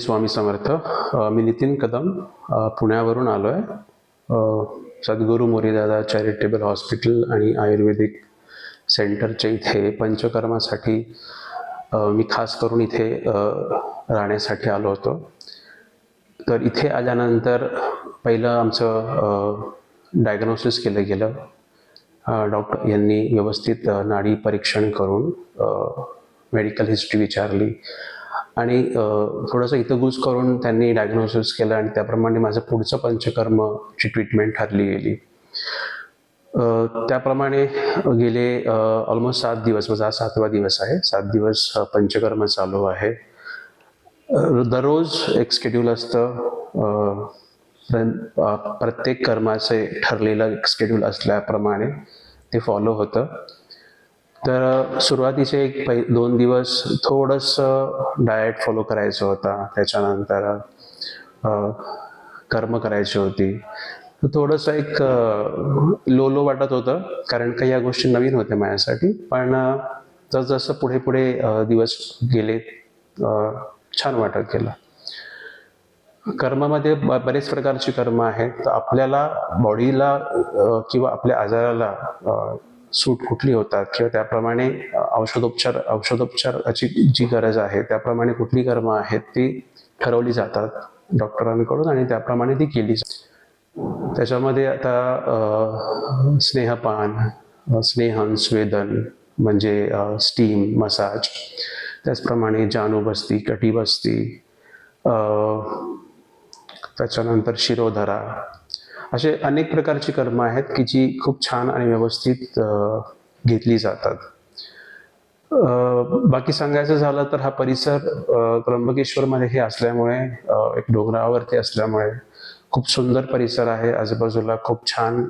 स्वामी समर्थ मी नितीन कदम पुण्यावरून आलो आहे सद्गुरू मोरीदादा चॅरिटेबल हॉस्पिटल आणि आयुर्वेदिक सेंटरच्या इथे पंचकर्मासाठी मी खास करून इथे राहण्यासाठी आलो होतो. तर इथे आल्यानंतर पहिलं आमचं डायग्नोसिस केलं गेलं. डॉक्टर यांनी व्यवस्थित नाडी परीक्षण करून मेडिकल हिस्ट्री विचारली. आणि थोडंसं इथं गुज करून त्यांनी डायग्नोसिस केलं आणि त्याप्रमाणे माझं पुढचं पंचकर्मची ट्रीटमेंट ठरली गेली. त्याप्रमाणे गेले ऑलमोस्ट सात दिवस. माझा हा सातवा दिवस आहे. सात दिवस पंचकर्म चालू आहे. दररोज एक शेड्यूल असतं. प्रत्येक कर्माचे ठरलेलं एक शेड्यूल असल्याप्रमाणे ते फॉलो होतं. तर सुरुवातीचे एक पै दोन दिवस थोडंसं डाएट फॉलो करायचं होता. त्याच्यानंतर कर्म करायची होती. तर थोडंसं एक लो लो वाटत होतं. कारण काही या गोष्टी नवीन होत्या माझ्यासाठी. पण जसजसं पुढे पुढे दिवस गेले छान वाटत गेलं. कर्मामध्ये ब- बरेच प्रकारची कर्म आहेत. तर आपल्याला बॉडीला किंवा आपल्या आजाराला सूट कुठली होतात किंवा त्याप्रमाणे औषधोपचार औषधोपचाराची जी गरज आहे त्याप्रमाणे कुठली कर्म आहेत ती ठरवली जातात डॉक्टरांकडून आणि त्याप्रमाणे ती केली जातात त्याच्यामध्ये आता स्नेहपान स्नेहन स्वेदन म्हणजे स्टीम मसाज त्याचप्रमाणे जानूबस्ती कटिबस्ती अ, त्याच्यानंतर शिरोधरा असे अनेक प्रकारची कर्म आहेत की जी खूप छान आणि व्यवस्थित घेतली जातात. बाकी सांगायचं झालं तर हा परिसर त्र्यंबकेश्वरमध्ये हे असल्यामुळे एक डोंगरावरती असल्यामुळे खूप सुंदर परिसर आहे. आजूबाजूला खूप छान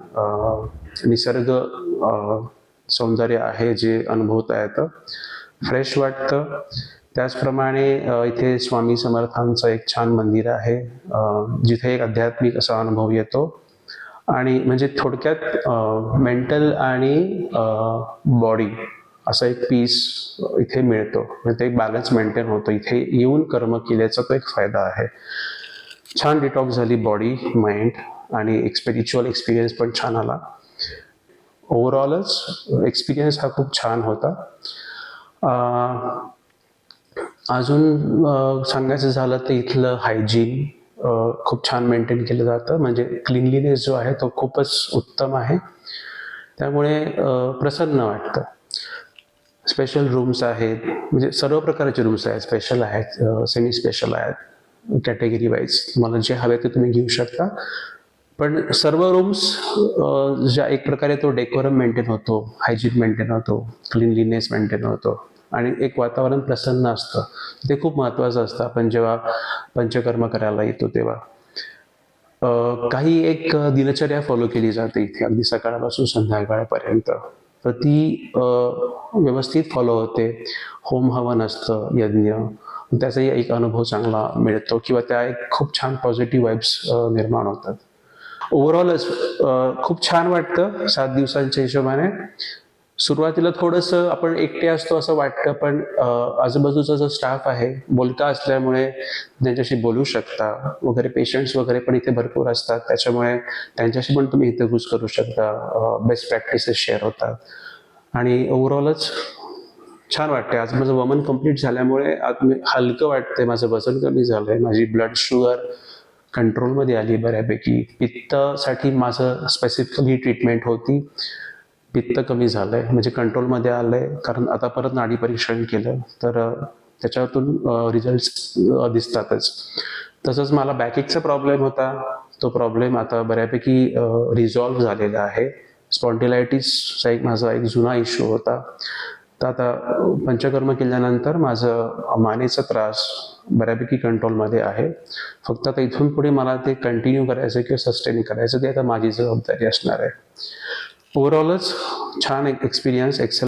निसर्ग सौंदर्य आहे जे अनुभवता येतं. फ्रेश वाटतं. त्याचप्रमाणे इथे स्वामी समर्थांचं एक छान मंदिर आहे. जिथे एक आध्यात्मिक असा अनुभव येतो. आणि म्हणजे थोडक्यात मेंटल आणि बॉडी असा एक पीस इथे मिळतो. म्हणजे ते एक बॅलन्स मेंटेन होतो. इथे येऊन कर्म केल्याचा तो एक फायदा आहे. छान डिटॉक्स झाली बॉडी माइंड आणि एक स्पिरिच्युअल एक्सपिरियन्स पण छान आला. ओव्हरऑलच एक्सपिरियन्स हा खूप छान होता. अजून सांगायचं झालं तर इथलं हायजीन खूप छान मेंटेन केलं जातं. म्हणजे क्लिनलीनेस जो आहे तो खूपच उत्तम आहे. त्यामुळे प्रसन्न वाटतं. स्पेशल रूम्स आहेत. म्हणजे सर्व प्रकारचे रूम्स आहेत. स्पेशल आहेत सेमी स्पेशल आहेत. कॅटेगरी वाईज तुम्हाला जे हवे ते तुम्ही घेऊ शकता. पण सर्व रूम्स ज्या एक प्रकारे तो डेकोरम मेंटेन होतो हायजीन मेंटेन होतो क्लिनलीनेस मेंटेन होतो आणि एक वातावरण प्रसन्न असतं. ते खूप महत्त्वाचं असतं. आपण जेव्हा पंचकर्म करायला येतो तेव्हा. काही एक दिनचर्या फॉलो केली जाते इथे. अगदी सकाळपासून संध्याकाळपर्यंत. तर ती व्यवस्थित फॉलो होते. होम हवन असतं यज्ञ. त्याचाही एक अनुभव चांगला मिळतो किंवा त्या एक खूप छान पॉझिटिव्ह वाईब्स निर्माण होतात. ओव्हरऑलच खूप छान वाटतं सात दिवसांच्या हिशोबाने. सुरुवातीला थोडंसं आपण एकटे असतो असं वाटतं पण आजूबाजूचा जो स्टाफ आहे बोलका असल्यामुळे त्यांच्याशी बोलू शकता. वगैरे पेशंट्स वगैरे पण इथे भरपूर असतात. त्याच्यामुळे त्यांच्याशी पण तुम्ही इथे घुस करू शकता. बेस्ट प्रॅक्टिसेस शेअर होतात. आणि ओव्हरऑलच छान वाटते आज माझं वमन कंप्लीट झाल्यामुळे आज मी हलकं वाटतंय. माझं वजन कमी झालंय. माझी ब्लड शुगर कंट्रोलमध्ये आली बऱ्यापैकी. पित्तासाठी माझं स्पेसिफिकली ट्रीटमेंट होती. पित्त कमी झालं आहे म्हणजे कंट्रोलमध्ये आलं आहे कारण आता परत नाडी परीक्षण केलं तर त्याच्यातून रिझल्ट दिसतातच. तसंच मला बॅकिकचा प्रॉब्लेम होता. तो प्रॉब्लेम आता बऱ्यापैकी रिझॉल्व्ह झालेला आहे. स्पॉन्टिलायटिसचा एक माझा एक जुना इश्यू होता. तर आता पंचकर्म केल्यानंतर माझं मानेचा त्रास बऱ्यापैकी कंट्रोलमध्ये आहे. फक्त आता इथून पुढे मला ते कंटिन्यू करायचं किंवा सस्टेन करायचं ते आता माझी जबाबदारी असणार आहे. ओव्हरऑलच छान एक एक्सपिरियन्स एक्सेल